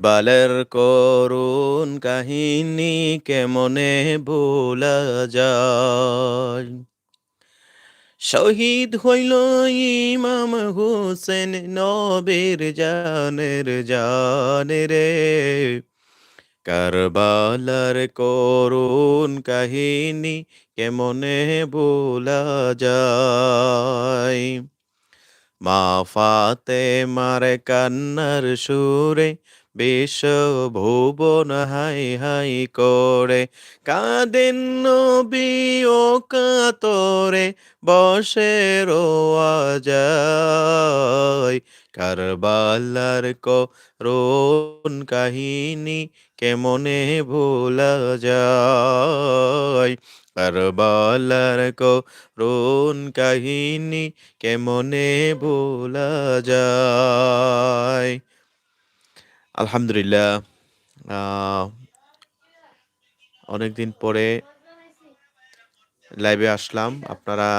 বালের করুণ কাহিনী কেমনে ভোলা যায়? শহীদ হইল ইমাম হোসেন নবীর জানের জানে রে। কারবালার করুণ কাহিনী কেমনে ভোলা যায়? মা ফাতে মারে কান্নার সুরে বিশ্ব ভুবন হাই হাই করে, কাঁদেন নবী ও কাতরে, বসে রোয়া যায় কারবালার করুণ কাহিনী কেমনে ভোলা যায়? কারবালার করুণ কাহিনী কেমনে ভোলা যায়? আলহামদুলিল্লাহ অনেকদিন পরে লাইভে আসলাম। আপনারা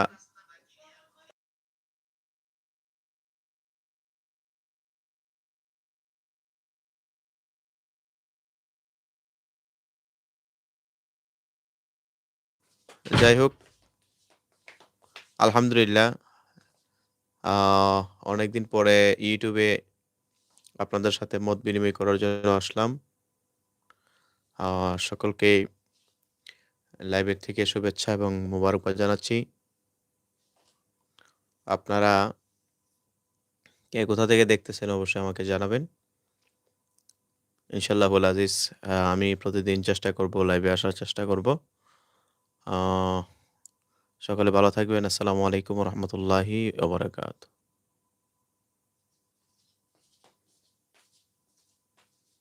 যাই হোক আলহামদুলিল্লাহ অনেকদিন পরে ইউটিউবে আপনাদের সাথে মত বিনিময় করার জন্য আসলাম। সকলকে লাইভের থেকে শুভেচ্ছা এবং মোবারকবাদ জানাচ্ছি। আপনারা কে কোথা থেকে দেখতেছেন অবশ্যই আমাকে জানাবেন। ইনশাল্লাহুল আজিজ আমি প্রতিদিন চেষ্টা করব, লাইভে আসার চেষ্টা করব। সকলে ভালো থাকবেন। আসসালামু আলাইকুম রহমতুল্লাহি ওবরাকাত